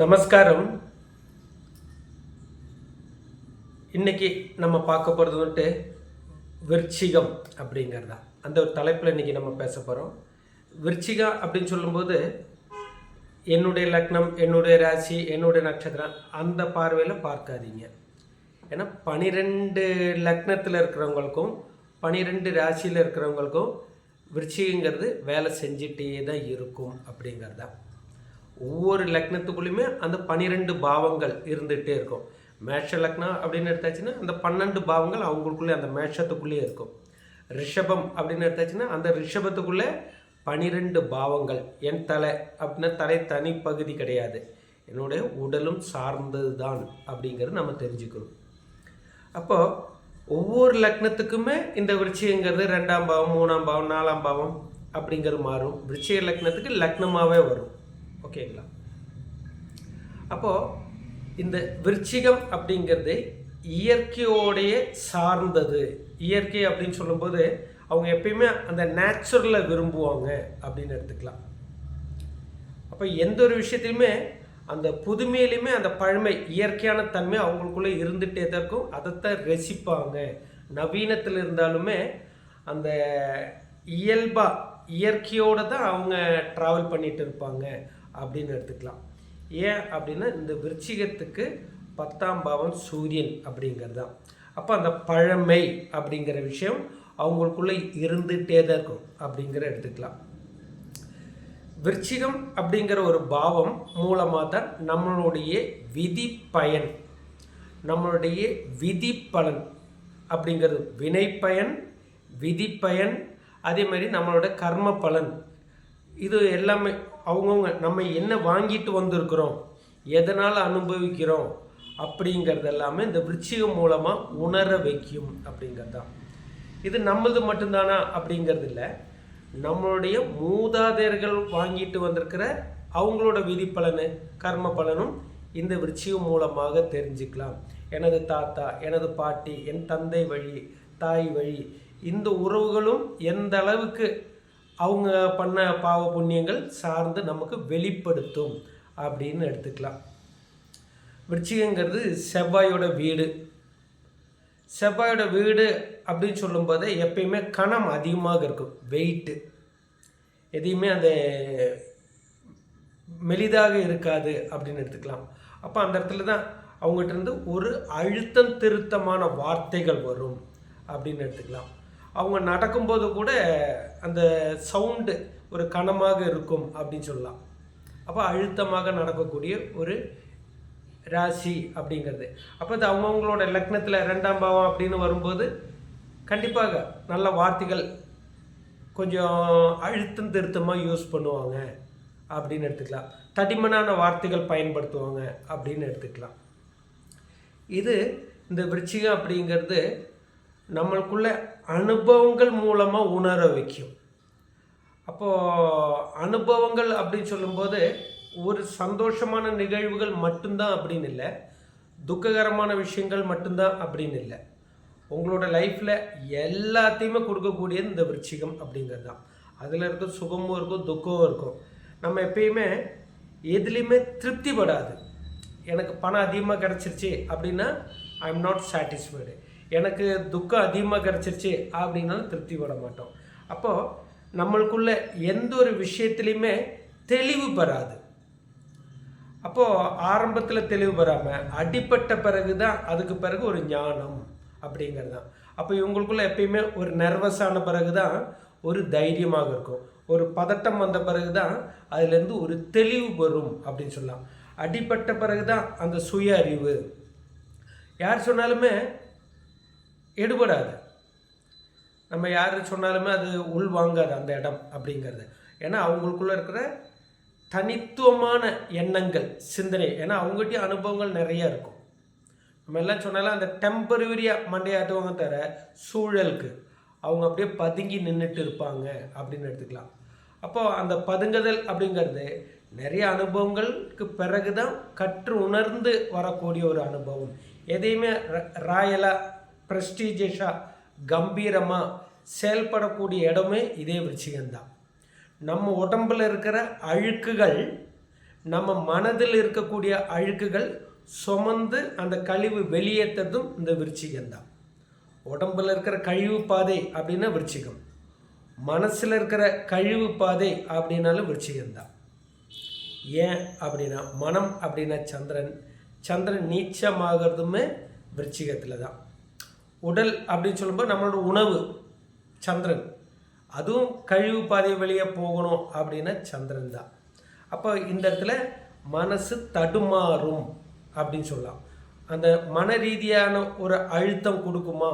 நமஸ்காரம். இன்னைக்கு நம்ம பார்க்க போகிறது வந்துட்டு விருச்சிகம் அப்படிங்கிறதா. அந்த ஒரு தலைப்பில் இன்றைக்கி நம்ம பேச போகிறோம் விருச்சிகா அப்படின்னு சொல்லும்போது என்னுடைய லக்னம் என்னுடைய ராசி என்னுடைய நட்சத்திரம் அந்த பார்வையில் பார்க்காதீங்க. ஏன்னா பனிரெண்டு லக்னத்தில் இருக்கிறவங்களுக்கும் பனிரெண்டு ராசியில் இருக்கிறவங்களுக்கும் விருச்சிகங்கிறது வேலை செஞ்சிட்டே தான் இருக்கும் அப்படிங்கிறது. தான் ஒவ்வொரு லக்னத்துக்குள்ளேயுமே அந்த பனிரெண்டு பாவங்கள் இருந்துகிட்டே இருக்கும். மேஷ லக்னம் அப்படின்னு எடுத்தாச்சுன்னா அந்த பன்னெண்டு பாவங்கள் அவங்களுக்குள்ளே அந்த மேஷத்துக்குள்ளேயே இருக்கும். ரிஷபம் அப்படின்னு எடுத்தாச்சுன்னா அந்த ரிஷபத்துக்குள்ளே பனிரெண்டு பாவங்கள். என் தலை அப்படின்னா தலை தனி பகுதி கிடையாது. என்னுடைய உடலும் சார்ந்தது தான் அப்படிங்கிறது நம்ம தெரிஞ்சுக்கணும். அப்போது ஒவ்வொரு லக்னத்துக்குமே இந்த விருச்சிங்கிறது ரெண்டாம் பாவம் மூணாம் பாவம் நாலாம் பாவம் அப்படிங்கிறது மாறும். விருச்சிக லக்னத்துக்கு லக்னமாகவே வரும். ஓகேங்களா? அப்போது இந்த விருச்சிகம் அப்படிங்கிறது இயற்கையோடைய சார்ந்தது. இயற்கை அப்படின்னு சொல்லும்போது அவங்க எப்பயுமே அந்த நேச்சுரலை விரும்புவாங்க அப்படின்னு எடுத்துக்கலாம். அப்போ எந்த ஒரு விஷயத்தையுமே அந்த புதுமையிலையுமே அந்த பழமை இயற்கையான தன்மை அவங்களுக்குள்ளே இருந்துகிட்டே தான் இருக்கும். அதைத்தான் ரசிப்பாங்க. நவீனத்தில் இருந்தாலுமே அந்த இயல்பாக இயற்கையோடு தான் அவங்க ட்ராவல் பண்ணிகிட்டு இருப்பாங்க. அப்படின்னு எடுத்துக்கலாம். ஏன் அப்படின்னா இந்த விருச்சிகத்துக்கு பத்தாம் பாவம் சூரியன் அப்படிங்கிறது தான் அப்போ அந்த பழமை அப்படிங்கிற விஷயம் அவங்களுக்குள்ளே இருந்துகிட்டே தான் இருக்கும் அப்படிங்கிற எடுத்துக்கலாம். விருச்சிகம் அப்படிங்கிற ஒரு பாவம் மூலமாக தான் நம்மளுடைய விதி பயன் நம்மளுடைய விதி பலன் அப்படிங்கிறது. வினை பயன் விதி பயன் அதே மாதிரி நம்மளோட கர்ம பலன். இது எல்லாமே அவங்கவுங்க நம்ம என்ன வாங்கிட்டு வந்திருக்கிறோம் எதனால் அனுபவிக்கிறோம் அப்படிங்கிறது எல்லாமே இந்த விருச்சிகம் மூலமாக உணர வைக்கும் அப்படிங்கிறது தான். இது நம்மளது மட்டும்தானா அப்படிங்கிறது இல்லை. நம்மளுடைய மூதாதையர்கள் வாங்கிட்டு வந்திருக்கிற அவங்களோட விதி பலனு கர்ம பலனும் இந்த விருச்சிகம் மூலமாக தெரிஞ்சுக்கலாம். எனது தாத்தா எனது பாட்டி என் தந்தை வழி தாய் வழி இந்த உறவுகளும் எந்த அளவுக்கு அவங்க பண்ண பாவ புண்ணியங்கள் சார்ந்து நமக்கு வெளிப்படுத்தும் அப்படின்னு எடுத்துக்கலாம். விருச்சிகங்கிறது செவ்வாயோட வீடு. செவ்வாயோட வீடு அப்படின்னு சொல்லும்போது எப்பயுமே கணம் அதிகமாக இருக்கும். வெயிட்டு எதையுமே அந்த மெலிதாக இருக்காது அப்படின்னு எடுத்துக்கலாம். அப்போ அந்த இடத்துல தான் அவங்ககிட்ட இருந்து ஒரு அழுத்தம் திருத்தமான வார்த்தைகள் வரும் அப்படின்னு எடுத்துக்கலாம். அவங்க நடக்கும்போது கூட அந்த சவுண்டு ஒரு கனமாக இருக்கும் அப்படின்னு சொல்லலாம். அப்போ அழுத்தமாக நடக்கக்கூடிய ஒரு ராசி அப்படிங்கிறது. அப்போ அது அவங்கவுங்களோட லக்னத்தில் ரெண்டாம் பாவம் அப்படின்னு வரும்போது கண்டிப்பாக நல்ல வார்த்தைகள் கொஞ்சம் அழுத்தம் திருத்தமாக யூஸ் பண்ணுவாங்க அப்படின்னு எடுத்துக்கலாம். தடிமனான வார்த்தைகள் பயன்படுத்துவாங்க அப்படின்னு எடுத்துக்கலாம். இது இந்த விருச்சிகம் அப்படிங்கிறது நம்மளுக்குள்ள அனுபவங்கள் மூலமாக உணர வைக்கும். அப்போது அனுபவங்கள் அப்படின்னு சொல்லும்போது ஒரு சந்தோஷமான நிகழ்வுகள் மட்டும்தான் அப்படின்னு இல்லை. துக்ககரமான விஷயங்கள் மட்டும்தான் அப்படின்னு இல்லை. உங்களோட லைஃப்பில் எல்லாத்தையுமே கொடுக்கக்கூடியது இந்த விருச்சிகம் அப்படிங்கிறது தான். அதில் இருக்க சுகமும் இருக்கும் துக்கமும் இருக்கும். நம்ம எப்பயுமே எதுலேயுமே திருப்திப்படாது. எனக்கு பணம் அதிகமாக கிடச்சிருச்சு அப்படின்னா ஐ எம் நாட் சாட்டிஸ்ஃபைடு எனக்கு துக்கம் அதிகமாக கிடச்சிருச்சு அப்படின்னாலும் திருப்தி பட மாட்டோம். அப்போது நம்மளுக்குள்ள எந்த ஒரு விஷயத்துலையுமே தெளிவு பெறாது அப்போது ஆரம்பத்தில் தெளிவு பெறாமல் அடிப்பட்ட பிறகு தான் அதுக்கு பிறகு ஒரு ஞானம் அப்படிங்கிறது தான் அப்போ இவங்களுக்குள்ள எப்பயுமே ஒரு நர்வஸான பிறகு தான் ஒரு தைரியமாக இருக்கும். ஒரு பதட்டம் வந்த பிறகு தான் அதுலேருந்து ஒரு தெளிவு வரும் அப்படின்னு சொல்லலாம். அடிப்பட்ட பிறகு தான் அந்த சுய அறிவு. யார் சொன்னாலுமே எடுபடாது. நம்ம யார் சொன்னாலுமே அது உள் வாங்காது அந்த இடம் அப்படிங்கிறது. ஏன்னா அவங்களுக்குள்ளே இருக்கிற தனித்துவமான எண்ணங்கள் சிந்தனை. ஏன்னா அவங்ககிட்டயும் அனுபவங்கள் நிறையா இருக்கும். நம்ம எல்லாம் சொன்னாலும் அந்த டெம்பரவரியாக மண்டையாட்டுவாங்க தர சூழலுக்கு அவங்க அப்படியே பதுங்கி நின்றுட்டு இருப்பாங்க அப்படின்னு எடுத்துக்கலாம். அப்போ அந்த பதுங்குதல் அப்படிங்கிறது நிறைய அனுபவங்களுக்கு பிறகு தான் கற்று உணர்ந்து வரக்கூடிய ஒரு அனுபவம். எதையுமே ராயலாக ப்ரெஸ்டீஜியஸாக கம்பீரமாக செயல்படக்கூடிய இடமே இதே விருச்சிகம்தான். நம்ம உடம்பில் இருக்கிற அழுக்குகள் நம்ம மனதில் இருக்கக்கூடிய அழுக்குகள் சுமந்து அந்த கழிவு வெளியேற்றதும் இந்த விருச்சிகம் தான் உடம்புல இருக்கிற கழிவு பாதை அப்படின்னா விருச்சிகம். மனசில் இருக்கிற கழிவு பாதை அப்படின்னாலும் விருச்சிகம் தான் ஏன் அப்படின்னா மனம் அப்படின்னா சந்திரன். சந்திரன் நீச்சமாகிறதுமே விருச்சிகத்தில் தான் உடல் அப்படின்னு சொல்லும்போது நம்மளோட உணவு சந்திரன். அதுவும் கழிவு பாதை வெளியே போகணும் அப்படின்னா சந்திரன் தான். அப்போ இந்த இடத்துல மனசு தடுமாறும் அப்படின்னு சொல்லலாம். அந்த மன ரீதியான ஒரு அழுத்தம் கொடுக்குமா?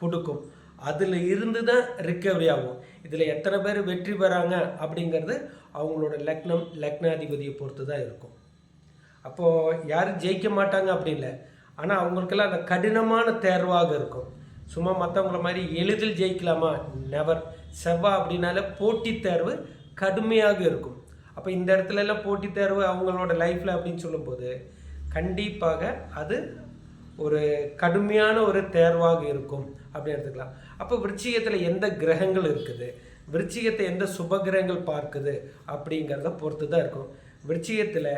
கொடுக்கும். அதில் இருந்து தான் ரிக்கவரி ஆகும். இதில் எத்தனை பேர் வெற்றி பெறாங்க அப்படிங்கிறது அவங்களோட லக்னம் லக்னாதிபதியை பொறுத்து தான் இருக்கும். அப்போது யாரும் ஜெயிக்க மாட்டாங்க அப்படி இல்லை. ஆனால் அவங்களுக்கெல்லாம் அந்த கடினமான தேர்வாக இருக்கும். சும்மா மற்றவங்கள மாதிரி எளிதில் ஜெயிக்கலாமா? நெவர் செவ்வா அப்படின்னால போட்டித் தேர்வு கடுமையாக இருக்கும். அப்போ இந்த இடத்துல எல்லாம் போட்டித் தேர்வு அவங்களோட லைஃப்பில் அப்படின்னு சொல்லும்போது கண்டிப்பாக அது ஒரு கடுமையான ஒரு தேர்வாக இருக்கும் அப்படின்னு எடுத்துக்கலாம். அப்போ விருச்சிகத்தில் எந்த கிரகங்கள் இருக்குது? விருச்சிகத்தை எந்த சுப கிரகங்கள் பார்க்குது அப்படிங்கிறத பொறுத்து தான் இருக்கும். விருச்சிகத்தில்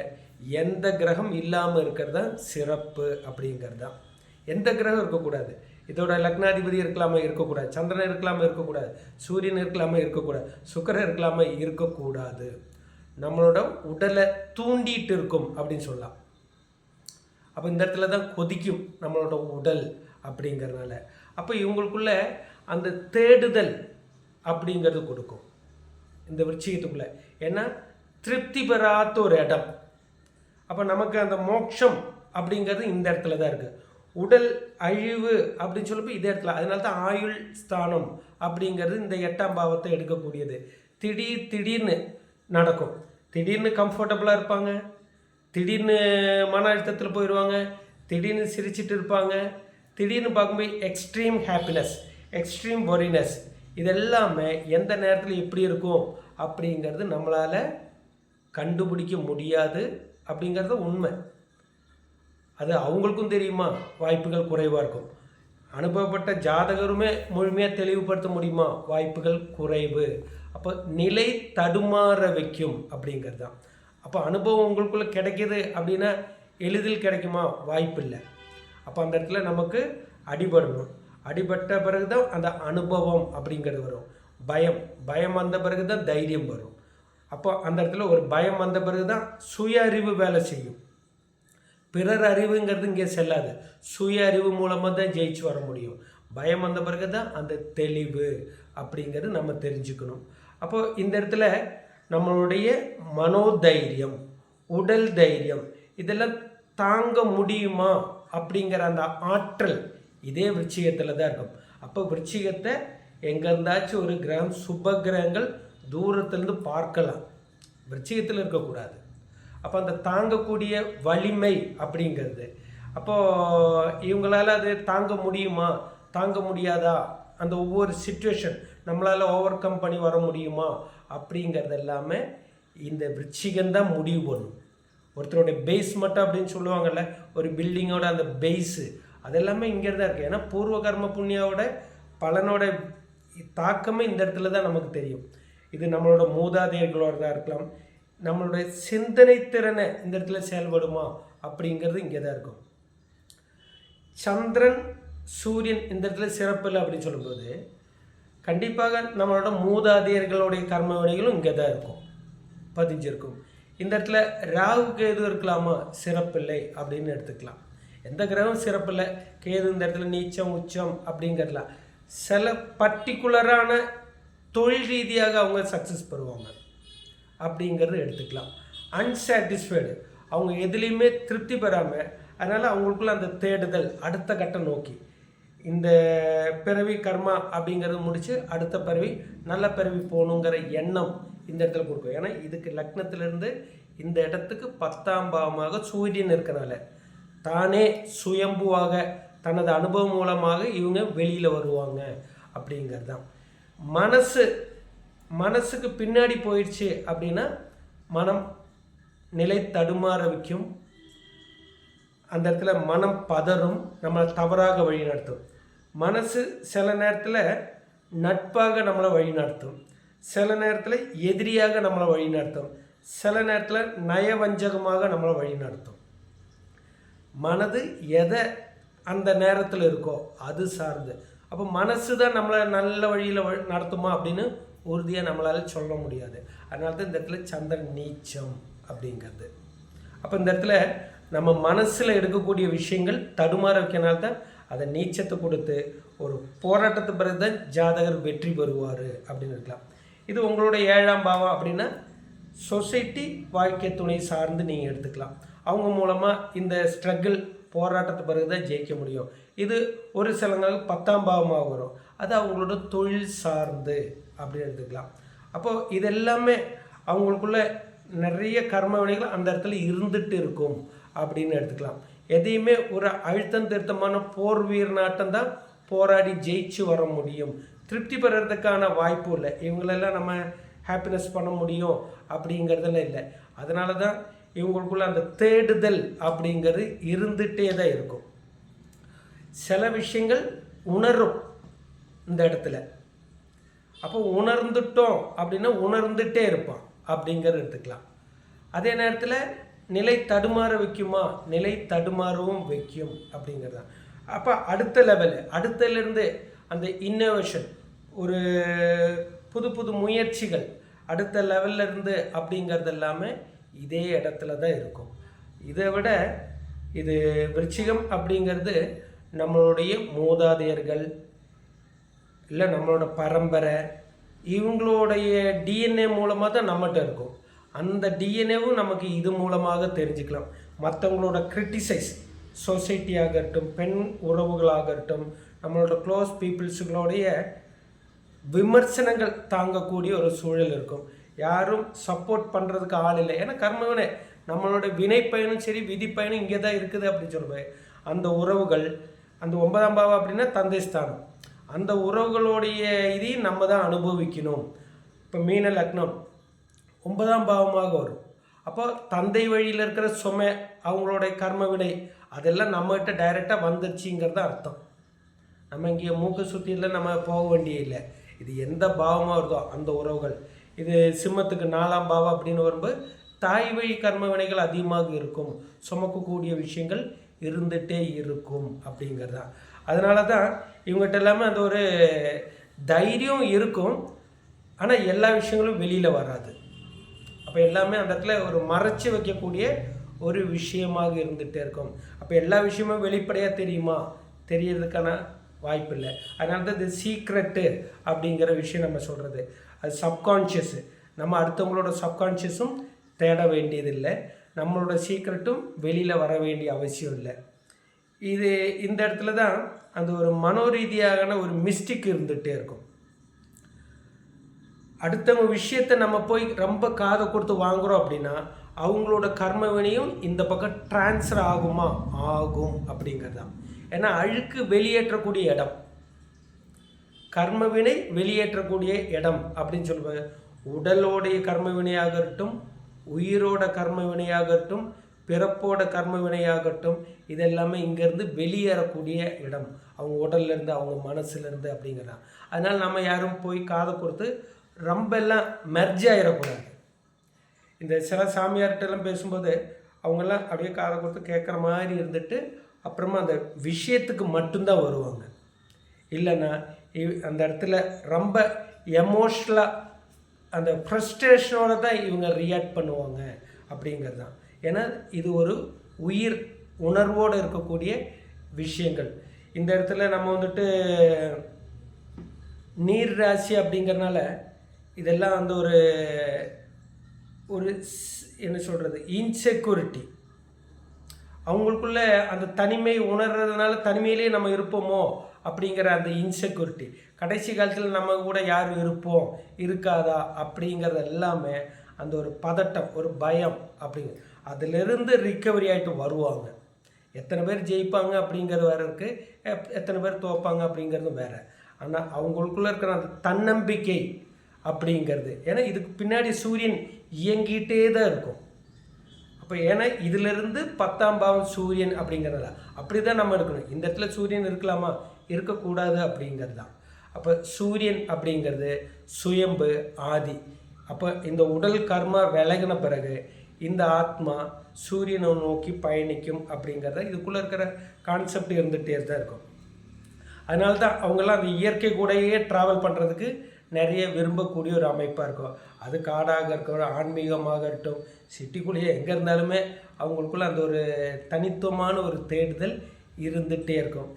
எந்த கிரகம் இல்லாமல் இருக்கிறது தான் சிறப்பு அப்படிங்கிறது தான் எந்த கிரகம் இருக்கக்கூடாது? இதோட லக்னாதிபதி இருக்கலாமா இருக்கக்கூடாது? சந்திரன் இருக்கலாமா இருக்கக்கூடாது? சூரியன் இருக்கலாமா இருக்கக்கூடாது? சுக்கரன் இருக்கலாமா இருக்கக்கூடாது? நம்மளோட உடலை தூண்டிட்டு இருக்கும் அப்படின்னு சொல்லலாம். அப்போ இந்த இடத்துல தான் கொதிக்கும் நம்மளோட உடல் அப்படிங்கிறதுனால. அப்போ இவங்களுக்குள்ள அந்த தேடுதல் அப்படிங்கிறது கொடுக்கும். இந்த விருச்சிகத்துக்குள்ளே. ஏன்னா திருப்தி பெறாத ஒரு இடம். அப்போ நமக்கு அந்த மோட்சம் அப்படிங்கிறது இந்த இடத்துல தான் இருக்குது உடல் அழிவு அப்படின்னு சொல்லப்போ இதே இடத்துல. அதனால தான் ஆயுள் ஸ்தானம் அப்படிங்கிறது இந்த எட்டாம் பாவத்தை எடுக்கக்கூடியது. திடீர் திடீர்னு நடக்கும். திடீர்னு கம்ஃபர்டபுளாக இருப்பாங்க. திடீர்னு மன அழுத்தத்தில் போயிடுவாங்க திடீர்னு சிரிச்சிட்டு இருப்பாங்க. திடீர்னு பார்க்கும்போது எக்ஸ்ட்ரீம் ஹாப்பினஸ் எக்ஸ்ட்ரீம் ஒரினஸ் இதெல்லாமே எந்த நேரத்தில் எப்படி இருக்கும் அப்படிங்கிறது நம்மளால் கண்டுபிடிக்க முடியாது. அப்படிங்கிறது உண்மை. அது அவங்களுக்கும் தெரியுமா? வாய்ப்புகள் குறைவாக இருக்கும். அனுபவப்பட்ட ஜாதகருமே முழுமையாக தெளிவுபடுத்த முடியுமா? வாய்ப்புகள் குறைவு. அப்போ நிலை தடுமாற வைக்கும் அப்படிங்கிறது தான். அப்போ அனுபவம் உங்களுக்குள்ளே கிடைக்கிது அப்படின்னா எளிதில் கிடைக்குமா? வாய்ப்பில்லை. அப்போ அந்த இடத்துல நமக்கு அடிபடணும். அடிபட்ட பிறகு தான் அந்த அனுபவம் அப்படிங்கிறது வரும். பயம். பயம் வந்த பிறகு தான் தைரியம் வரும். அப்போ அந்த இடத்துல ஒரு பயம் வந்த பிறகு தான் சுய அறிவு வேலை செய்யும். பிறர் அறிவுங்கிறது இங்கே செல்லாது. சுய அறிவு மூலமாக தான் ஜெயிச்சு வர முடியும். பயம் வந்த பிறகு தான் அந்த தெளிவு அப்படிங்கிறது நம்ம தெரிஞ்சுக்கணும். அப்போ இந்த இடத்துல நம்மளுடைய மனோதைரியம் உடல் தைரியம் இதெல்லாம் தாங்க முடியுமா அப்படிங்கிற அந்த ஆற்றல் இதே விருச்சிகத்தில் தான் இருக்கும். அப்போ விருச்சிகத்தை எங்கே இருந்தாச்சும் ஒரு கிரகம் சுப கிரகங்கள் தூரத்துலேருந்து பார்க்கலாம். விருச்சிகத்தில் இருக்கக்கூடாது. அப்போ அந்த தாங்கக்கூடிய வலிமை அப்படிங்கிறது. அப்போது இவங்களால் அது தாங்க முடியுமா? தாங்க முடியாதா? அந்த ஒவ்வொரு சுச்சுவேஷன் நம்மளால் ஓவர் கம் பண்ணி வர முடியுமா? அப்படிங்கிறது எல்லாமே இந்த விருச்சிகந்தான் முடிவு பண்ணும். ஒருத்தருடைய பேஸ் மட்டும் அப்படின்னு சொல்லுவாங்கல்ல ஒரு பில்டிங்கோட அந்த பேஸு அதெல்லாமே இங்கே தான் இருக்குது ஏன்னா பூர்வ கர்ம புண்ணியாவோட பலனோட தாக்கமே இந்த இடத்துல தான் நமக்கு தெரியும். இது நம்மளோட மூதாதையர்களோட தான் இருக்கலாம். நம்மளுடைய சிந்தனை திறனை இந்த இடத்துல செயல்படுமா? அப்படிங்கிறது இங்கே தான் இருக்கும். சந்திரன் சூரியன் இந்த இடத்துல சிறப்பு இல்லை அப்படின்னு சொல்லும்போது கண்டிப்பாக நம்மளோட மூதாதையர்களுடைய கர்ம வினைகளும் இங்கே தான் இருக்கும். பதிஞ்சிருக்கும் இந்த இடத்துல ராகு கேது இருக்கலாமா? சிறப்பில்லை அப்படின்னு எடுத்துக்கலாம். எந்த கிரகம் சிறப்பில்லை? கேது இந்த இடத்துல நீச்சம் உச்சம் அப்படிங்கிறதுலாம். சில பர்டிகுலரான தொழில் ரீதியாக அவங்க சக்ஸஸ் பெறுவாங்க. அப்படிங்கிறது எடுத்துக்கலாம். அன்சாட்டிஸ்ஃபைடு அவங்க எதுலேயுமே திருப்தி பெறாமல் அதனால் அவங்களுக்குள்ள அந்த தேடுதல் அடுத்த கட்டம் நோக்கி. இந்த பிறவி கர்மா அப்படிங்கிறது முடித்து அடுத்த பிறவி நல்ல பிறவி போகணுங்கிற எண்ணம் இந்த இடத்துல கொடுக்கும். ஏன்னா இதுக்கு லக்னத்திலிருந்து இந்த இடத்துக்கு பத்தாம் பாவமாக சூரியன் இருக்கிறனால தானே சுயம்புவாக தனது அனுபவம் மூலமாக இவங்க வெளியில் வருவாங்க அப்படிங்கிறது தான் மனசு மனசுக்கு பின்னாடி போயிடுச்சு அப்படின்னா மனம் நிலை தடுமாற வைக்கும். அந்த இடத்துல மனம் பதறும். நம்மளை தவறாக வழிநடத்தும் மனசு சில நேரத்தில் நட்பாக நம்மளை வழிநடத்தும் சில நேரத்தில் எதிரியாக நம்மளை வழிநடத்தும் சில நேரத்தில் நயவஞ்சகமாக நம்மளை வழி நடத்தும். மனது எதை அந்த நேரத்தில் இருக்கோ அது சார்ந்து. அப்போ மனசு தான் நம்மளை நல்ல வழியில் நடத்துமா அப்படின்னு உறுதியாக நம்மளால் சொல்ல முடியாது. அதனால தான் இந்த இடத்துல சந்திரன் நீச்சம் அப்படிங்கிறது. அப்போ இந்த இடத்துல நம்ம மனசில் எடுக்கக்கூடிய விஷயங்கள் தடுமாற வைக்கனால தான் அதை நீச்சத்தை கொடுத்து ஒரு போராட்டத்து பிறகு தான் ஜாதகர் வெற்றி பெறுவார் அப்படின்னு இருக்கலாம். இது உங்களோட ஏழாம் பாவம் அப்படின்னா சொசைட்டி வாழ்க்கை துணை சார்ந்து நீங்கள் எடுத்துக்கலாம். அவங்க மூலமாக இந்த ஸ்ட்ரகிள் போராட்டத்து பிறகு தான் ஜெயிக்க முடியும். இது ஒரு சிலங்களுக்கு பத்தாம் பாவமாக வரும். அது அவங்களோட தொழில் சார்ந்து அப்படின்னு எடுத்துக்கலாம். அப்போது இது எல்லாமே அவங்களுக்குள்ள நிறைய கர்ம வினைகள் அந்த இடத்துல இருந்துட்டு இருக்கும் அப்படின்னு எடுத்துக்கலாம். எதையுமே ஒரு அழுத்தம் திருத்தமான போர் வீரனாட்டம் தான் போராடி ஜெயிச்சு வர முடியும். திருப்தி பெறறதுக்கான வாய்ப்பு இல்லை. இவங்களெல்லாம் நம்ம ஹாப்பினஸ் பண்ண முடியும் அப்படிங்கிறதெல்லாம் இல்லை. அதனால தான் இவங்களுக்குள்ள அந்த தேடுதல் அப்படிங்கிறது இருந்துகிட்டே தான் இருக்கும். சில விஷயங்கள் உணரும் இந்த இடத்துல. அப்போ உணர்ந்துட்டோம் அப்படின்னா உணர்ந்துட்டே இருப்பான் அப்படிங்கிறது எடுத்துக்கலாம். அதே நேரத்தில் நிலை தடுமாற வைக்குமா? நிலை தடுமாறவும் வைக்கும் அப்படிங்கிறது தான். அப்போ அடுத்த லெவலு அடுத்தலேருந்து அந்த இன்னோவேஷன் ஒரு புது புது முயற்சிகள் அடுத்த லெவல்லேருந்து அப்படிங்கிறது எல்லாமே இதே இடத்துல தான் இருக்கும். இதை விட இது விருச்சிகம் அப்படிங்கிறது நம்மளுடைய மூதாதையர்கள் இல்லை நம்மளோட பரம்பரை இவங்களுடைய டிஎன்ஏ மூலமாக தான் நம்மகிட்ட இருக்கும். அந்த டிஎன்ஏவும் நமக்கு இது மூலமாக தெரிஞ்சுக்கலாம். மற்றவங்களோட கிரிட்டிசைஸ் சொசைட்டி ஆகட்டும் பெண் உறவுகளாகட்டும் நம்மளோட க்ளோஸ் பீப்புள்ஸுகளுடைய விமர்சனங்கள் தாங்கக்கூடிய ஒரு சூழல் இருக்கும். யாரும் சப்போர்ட் பண்ணுறதுக்கு ஆள் இல்லை. ஏன்னா கர்மவினை நம்மளோட வினை பயனும் சரி விதி பயனும் இங்கே தான் இருக்குது அப்படின்னு சொல்லுவேன் அந்த உறவுகள் அந்த ஒன்பதாம் பாவம் அப்படின்னா தந்தை ஸ்தானம். அந்த உறவுகளுடைய இதையும் நம்ம தான் அனுபவிக்கணும். இப்போ மீன லக்னம் ஒன்பதாம் பாவமாக வரும். அப்போ தந்தை வழியில் இருக்கிற சுமை அவங்களுடைய கர்ம வினை அதெல்லாம் நம்மகிட்ட டைரெக்டாக வந்துருச்சுங்கிறது அர்த்தம். நம்ம இங்கே மூக்கு சுற்றியில் நம்ம போக வேண்டிய இல்லை இது எந்த பாவமாக இருக்கோ அந்த உறவுகள். இது சிம்மத்துக்கு நாலாம் பாவம் அப்படின்னு வரும்போது தாய் வழி கர்ம வினைகள் அதிகமாக இருக்கும். சுமக்கக்கூடிய விஷயங்கள் இருந்துகிட்டே இருக்கும் அப்படிங்கிறது. தான் அதனால தான் இவங்ககிட்ட எல்லாமே அந்த ஒரு தைரியம் இருக்கும். ஆனால் எல்லா விஷயங்களும் வெளியில் வராது. அப்போ எல்லாமே அந்த இடத்துல ஒரு மறைச்சி வைக்கக்கூடிய ஒரு விஷயமாக இருந்துகிட்டே இருக்கும். அப்போ எல்லா விஷயமும் வெளிப்படையாக தெரியுமா? தெரியறதுக்கான வாய்ப்பு இல்லை. அதனால தான் இது சீக்ரெட்டு அப்படிங்கிற விஷயம் நம்ம சொல்கிறது அது சப்கான்ஷியஸு நம்ம அடுத்தவங்களோட சப்கான்ஷியஸும் தேட வேண்டியதில்லை. நம்மளோட சீக்ரெட்டும் வெளியில் வர வேண்டிய அவசியம் இல்லை. இது இந்த இடத்துல தான் அந்த ஒரு மனோரீதியான ஒரு மிஸ்டிக் இருந்துகிட்டே இருக்கும். அடுத்தவங்க விஷயத்தை நம்ம போய் ரொம்ப காதை கொடுத்து வாங்குறோம் அப்படின்னா அவங்களோட கர்ம வினையும் இந்த பக்கம் ட்ரான்ஸ்ஃபர் ஆகுமா? ஆகும் அப்படிங்கிறது தான் ஏன்னா அழுக்கு வெளியேற்றக்கூடிய இடம். கர்ம வினை வெளியேற்றக்கூடிய இடம் அப்படின்னு சொல்லுவேன் உடலோடைய கர்ம வினையாகட்டும் உயிரோட கர்ம வினையாகட்டும் பிறப்போட கர்ம வினையாகட்டும் இதெல்லாமே இங்கேருந்து வெளியேறக்கூடிய இடம். அவங்க உடல்லேருந்து அவங்க மனசுலேருந்து அப்படிங்கிறான் அதனால் நம்ம யாரும் போய் காதை கொடுத்து ரொம்ப எல்லாம் மெர்ஜ் ஆகிடக்கூடாது இந்த சில சாமியார்கிட்டலாம் பேசும்போது அவங்கெல்லாம் அப்படியே காதை கொடுத்து கேட்குற மாதிரி இருந்துட்டு அப்புறமா அந்த விஷயத்துக்கு மட்டும்தான் வருவாங்க. இல்லைன்னா இவ் அந்த இடத்துல ரொம்ப எமோஷ்னலாக அந்த ஃப்ரஸ்ட்ரேஷனோட தான் இவங்க ரியாக்ட் பண்ணுவாங்க அப்படிங்கிறது தான். ஏன்னா இது ஒரு உயிர் உணர்வோடு இருக்கக்கூடிய விஷயங்கள். இந்த இடத்துல நம்ம வந்துட்டு நீர் ராசி அப்படிங்கிறனால இதெல்லாம் வந்து ஒரு ஒரு ஸ்- என்ன சொல்கிறது இன்செக்யூரிட்டி அவங்களுக்குள்ள அந்த தனிமை உணர்றதுனால தனிமையிலே நம்ம இருப்போமோ அப்படிங்கிற அந்த இன்செக்யூரிட்டி கடைசி காலத்தில் நம்ம கூட யார் இருப்போம் இருக்காதா அப்படிங்கிறது எல்லாமே அந்த ஒரு பதட்டம் ஒரு பயம் அப்படிங்க. அதிலிருந்து ரிக்கவரி ஆகிட்டு வருவாங்க. எத்தனை பேர் ஜெயிப்பாங்க அப்படிங்கிறது வேறு இருக்குது எப்- எத்தனை பேர் தோப்பாங்க அப்படிங்கிறதும் வேறு. ஆனால் அவங்களுக்குள்ள இருக்கிற அந்த தன்னம்பிக்கை அப்படிங்கிறது. ஏன்னா இதுக்கு பின்னாடி சூரியன் இயங்கிட்டே தான் இருக்கும். அப்போ ஏன்னா இதிலிருந்து பத்தாம் பாவம் சூரியன் அப்படிங்கிறதா அப்படி தான் நம்ம இருக்கணும் இந்த இடத்துல சூரியன் இருக்கலாமா? இருக்கக்கூடாது அப்படிங்கிறது தான் அப்போ சூரியன் அப்படிங்கிறது சுயம்பு ஆதி. அப்போ இந்த உடல் கர்மா விலகின பிறகு இந்த ஆத்மா சூரியனை நோக்கி பயணிக்கும் அப்படிங்கிறத இதுக்குள்ளே இருக்கிற கான்செப்ட் இருந்துகிட்டே தான் இருக்கும். அதனால தான் அவங்கெல்லாம் அந்த இயற்கை கூடயே ட்ராவல் பண்ணுறதுக்கு நிறைய விரும்பக்கூடிய ஒரு அமைப்பாக இருக்கும். அது காடாக இருக்கட்டும் ஆன்மீகமாக இருக்கட்டும் சிட்டிக்குள்ளேயே எங்கே இருந்தாலுமே அவங்களுக்குள்ள அந்த ஒரு தனித்துவமான ஒரு தேடுதல் இருந்துகிட்டே இருக்கும்.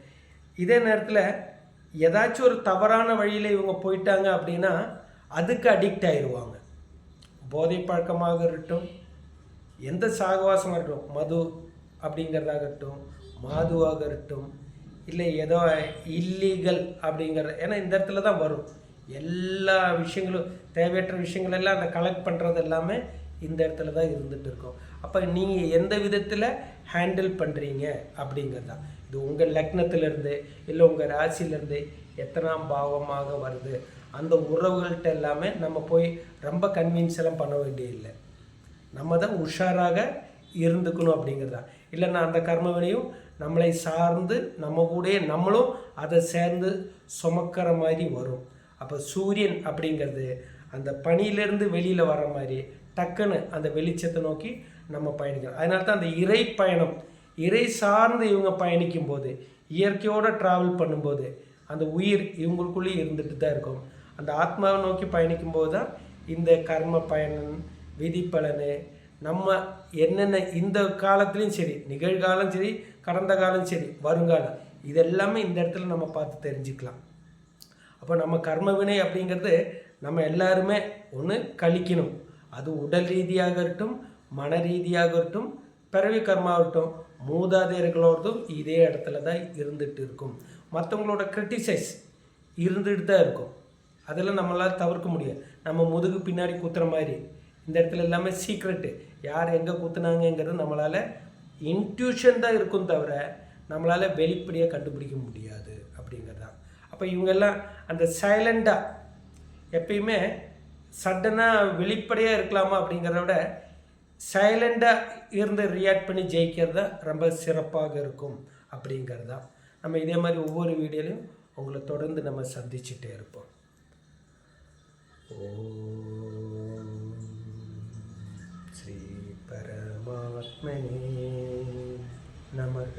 இதே நேரத்தில் ஏதாச்சும் ஒரு தவறான வழியில் இவங்க போயிட்டாங்க அப்படின்னா அதுக்கு அடிக்ட் ஆயிடுவாங்க போதை பழக்கமாக இருக்கட்டும் எந்த சாகவாசமாக இருக்கட்டும் மது அப்படிங்கிறதாகட்டும் மாதுவாக இருக்கட்டும் இல்லை ஏதோ இல்லீகல் அப்படிங்கிற ஏன்னா இந்த இடத்துல தான் வரும். எல்லா விஷயங்களும் தேவையற்ற விஷயங்கள் எல்லாம் அந்த கலெக்ட் பண்ணுறது எல்லாமே இந்த இடத்துல தான் இருந்துகிட்டு இருக்கும். அப்போ நீங்கள் எந்த விதத்தில் ஹேண்டில் பண்ணுறீங்க அப்படிங்கிறது தான். இது உங்கள் லக்னத்திலேருந்து இல்லை உங்கள் ராசியிலேருந்து எத்தனாம் பாவமாக வருது? அந்த உறவுகள்கிட்ட எல்லாமே நம்ம போய் ரொம்ப கன்வின்ஸ் எல்லாம் பண்ண வேண்டியதில்லை. நம்ம தான் உஷாராக இருந்துக்கணும் அப்படிங்கிறது தான். இல்லைன்னா அந்த கர்மவினையும் நம்மளை சார்ந்து நம்ம கூடயே நம்மளும் அதை சேர்ந்து சுமக்கிற மாதிரி வரும். அப்போ சூரியன் அப்படிங்கிறது அந்த பனியிலேருந்து வெளியில் வர மாதிரி டக்குன்னு அந்த வெளிச்சத்தை நோக்கி நம்ம பயணிக்கிறோம் அதனால தான் அந்த இறை பயணம் இறை சார்ந்து இவங்க பயணிக்கும் போது இயற்கையோடு ட்ராவல் பண்ணும்போது அந்த உயிர் இவங்களுக்குள்ளேயே இருந்துட்டு தான் இருக்கும். அந்த ஆத்மாவை நோக்கி பயணிக்கும் போது தான் இந்த கர்ம பயணம் விதிப்பலனு நம்ம என்னென்ன இந்த காலத்துலேயும் சரி நிகழ்காலம் சரி கடந்த காலம் சரி வருங்காலம் இதெல்லாமே இந்த இடத்துல நம்ம பார்த்து தெரிஞ்சுக்கலாம். அப்போ நம்ம கர்ம வினை அப்படிங்கிறது நம்ம எல்லாருமே ஒன்று கழிக்கணும். அது உடல் ரீதியாக இருக்கட்டும் மன ரீதியாக இருக்கட்டும் பிறவி கர்மாகட்டும் மூதாதையர்களோடதும் இதே இடத்துல தான் இருந்துகிட்டு இருக்கும். மற்றவங்களோட கிரிட்டிசைஸ் இருந்துகிட்டு தான் இருக்கும். அதெல்லாம் நம்மளால் தவிர்க்க முடியாது. நம்ம முதுகு பின்னாடி குத்துற மாதிரி. இந்த இடத்துல எல்லாமே சீக்ரெட்டு யார் எங்கே குத்துனாங்கங்கிறது நம்மளால் இன்ட்யூஷன் தான் இருக்கும் தவிர நம்மளால் வெளிப்படையாக கண்டுபிடிக்க முடியாது அப்படிங்கிறது தான் அப்போ இவங்கெல்லாம் அந்த சைலண்டாக எப்பயுமே சடனாக வெளிப்படையாக இருக்கலாமா அப்படிங்கிறத விட சைலண்டாக இருந்து ரியாக்ட் பண்ணி ஜெயிக்கிறது தான் ரொம்ப சிறப்பாக இருக்கும் அப்படிங்கிறது தான். நம்ம இதே மாதிரி ஒவ்வொரு வீடியோலையும் உங்களை தொடர்ந்து நம்ம சந்திச்சுட்டே இருப்போம். ஓ ஸ்ரீ பரமாத்மனே நமக.